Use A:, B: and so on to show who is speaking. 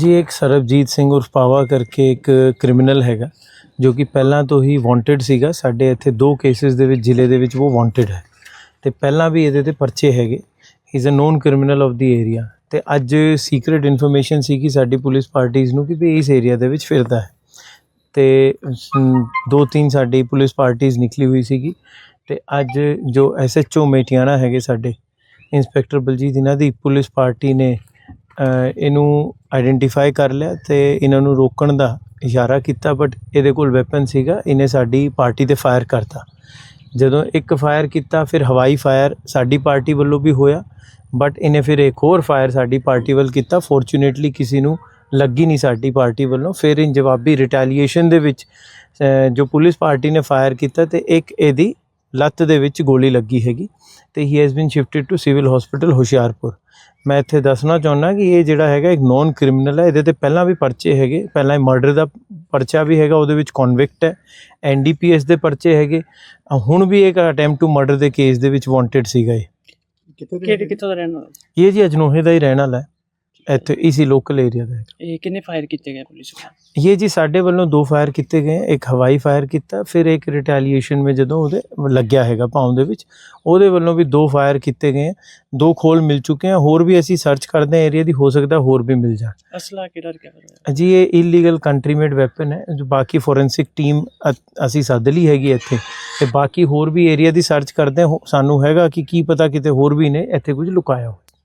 A: ਜੀ, ਇੱਕ ਸਰਬਜੀਤ ਸਿੰਘ ਉਰਫ ਪਾਵਾ ਕਰਕੇ ਇੱਕ ਕ੍ਰਿਮੀਨਲ ਹੈਗਾ, ਜੋ ਕਿ ਪਹਿਲਾਂ ਤੋਂ ਹੀ ਵਾਂਟਡ ਸੀਗਾ। ਸਾਡੇ ਇੱਥੇ ਦੋ ਕੇਸਿਸ ਦੇ ਵਿੱਚ, ਜ਼ਿਲ੍ਹੇ ਦੇ ਵਿੱਚ ਉਹ ਵਾਂਟਡ ਹੈ। ਤੇ ਪਹਿਲਾਂ ਵੀ ਇਹਦੇ ਤੇ ਪਰਚੇ ਹੈਗੇ। He is a known criminal of the area ਤੇ ਅੱਜ ਸੀਕ੍ਰੀਟ ਇਨਫੋਰਮੇਸ਼ਨ ਸੀ ਕਿ ਸਾਡੀ ਪੁਲਿਸ ਪਾਰਟੀਆਂ ਨੂੰ ਕਿ ਵੀ ਇਸ ਏਰੀਆ ਦੇ ਵਿੱਚ ਫਿਰਦਾ ਹੈ। ਤੇ ਦੋ ਤਿੰਨ ਸਾਡੀ ਪੁਲਿਸ ਪਾਰਟੀਆਂ ਨਿਕਲੀ ਹੋਈ ਸੀਗੀ। ਤੇ ਅੱਜ ਜੋ ਐਸਐਚਓ ਮੇਟਿਆਣਾ ਹੈਗੇ ਸਾਡੇ ਇੰਸਪੈਕਟਰ ਬਲਜੀਤ, ਇਹਨਾਂ ਦੀ ਪੁਲਿਸ ਪਾਰਟੀ ਨੇ ਇਹਨੂੰ ਆਇਡੈਂਟੀਫਾਈ ਕਰ ਲਿਆ ਤੇ ਇਹਨਾਂ ਨੂੰ ਰੋਕਣ ਦਾ ਇਸ਼ਾਰਾ ਕੀਤਾ ਬਟ ਇਹਦੇ ਕੋਲ ਵੈਪਨ ਸੀਗਾ, ਇਹਨੇ ਸਾਡੀ ਪਾਰਟੀ ਤੇ ਫਾਇਰ ਕਰਤਾ। ਜਦੋਂ ਇੱਕ ਫਾਇਰ ਕੀਤਾ, ਫਿਰ ਹਵਾਈ ਫਾਇਰ ਸਾਡੀ ਪਾਰਟੀ ਵੱਲੋਂ ਵੀ ਹੋਇਆ ਬਟ ਇਹਨੇ ਫਿਰ ਇੱਕ ਹੋਰ ਫਾਇਰ ਸਾਡੀ ਪਾਰਟੀ ਵੱਲ ਕੀਤਾ। ਫੋਰਚੂਨੇਟਲੀ ਕਿਸੇ ਨੂੰ ਲੱਗੀ ਨਹੀਂ ਸਾਡੀ ਪਾਰਟੀ ਵੱਲੋਂ। ਫਿਰ ਇਨ ਜਵਾਬੀ ਰਿਟੈਲੀਏਸ਼ਨ ਦੇ ਵਿੱਚ ਜੋ ਪੁਲਿਸ ਪਾਰਟੀ ਨੇ ਫਾਇਰ ਕੀਤਾ ਤੇ ਇੱਕ ਇਹਦੀ ਲੱਤ ਦੇ ਵਿੱਚ ਗੋਲੀ ਲੱਗੀ ਹੈਗੀ ਤੇ he has been shifted to civil hospital Hoshiarpur. ਮੈਂ ਇੱਥੇ ਦੱਸਣਾ ਚਾਹੁੰਦਾ ਕਿ ਇਹ ਜਿਹੜਾ ਹੈਗਾ ਇੱਕ ਨੌਨ ਕ੍ਰਿਮੀਨਲ ਹੈ ਇਹਦੇ ਤੇ ਪਹਿਲਾਂ ਵੀ ਪਰਚੇ ਹੈਗੇ ਪਹਿਲਾਂ ਮਰਡਰ ਦਾ ਪਰਚਾ ਵੀ ਹੈਗਾ ਉਹਦੇ ਵਿੱਚ ਕਨਵਿਕਟ ਹੈ ਐਨਡੀਪੀਐਸ ਦੇ ਪਰਚੇ ਹੈਗੇ। ਹੁਣ ਵੀ ਇੱਕ ਅਟੈਂਪਟ ਟੂ ਮਰਡਰ ਦੇ ਕੇਸ ਦੇ ਵਿੱਚ ਵਾਂਟਡ ਸੀਗਾ ਇਹ।
B: ਕਿੱਥੋਂ ਦਾ ਰਹਿਣ ਵਾਲਾ?
A: ਇਹ ਜੀ ਅਜਨੋਹੇ ਦਾ ਹੀ ਰਹਿਣ ਵਾਲਾ ਹੈ। ਇੱਥੇ ਇਸੀ ਲੋਕਲ ਏਰੀਆ ਦਾ ਹੈ
B: ਇਹ ਕਿੰਨੇ ਫਾਇਰ ਕੀਤੇ ਗਏ ਪੁਲਿਸ ਵੱਲੋਂ?
A: ਇਹ ਜੀ ਸਾਡੇ ਵੱਲੋਂ ਦੋ ਫਾਇਰ ਕੀਤੇ ਗਏ ਇੱਕ ਹਵਾਈ ਫਾਇਰ ਕੀਤਾ ਫਿਰ ਇੱਕ ਰਿਟੈਲੀਏਸ਼ਨ ਵਿੱਚ ਜਦੋਂ ਉਹਦੇ ਲੱਗਿਆ ਹੈਗਾ ਪਾਉਂ ਦੇ ਵਿੱਚ ਉਹਦੇ ਵੱਲੋਂ ਵੀ ਦੋ ਫਾਇਰ ਕੀਤੇ ਗਏ ਦੋ ਖੋਲ ਮਿਲ ਚੁੱਕੇ ਆ ਹੋਰ ਵੀ ਅਸੀਂ ਸਰਚ ਕਰਦੇ ਹਾਂ ਏਰੀਆ ਦੀ ਹੋ ਸਕਦਾ ਹੋਰ ਵੀ ਮਿਲ ਜਾਣ।
B: ਅਸਲਾ ਕਿਹੜਾ ਰਿਕਵਰ ਹੋਇਆ
A: ਜੀ ਇਹ ਇਲੀਗਲ ਕੰਟਰੀ ਮੇਡ ਵੈਪਨ ਹੈ ਜੋ ਬਾਕੀ ਫੋਰੈਂਸਿਕ ਟੀਮ ਅਸੀਂ ਸੱਦ ਲਈ ਹੈਗੀ ਇੱਥੇ ਤੇ ਬਾਕੀ ਹੋਰ ਵੀ ਏਰੀਆ ਦੀ ਸਰਚ ਕਰਦੇ ਹਾਂ ਹੋ- ਸਾਨੂੰ ਹੈਗਾ ਕਿ ਕੀ ਪਤਾ ਕਿਤੇ ਹੋਰ ਵੀ ਨੇ ਇੱਥੇ ਕੁਝ ਲੁਕਾਇਆ ਹੋ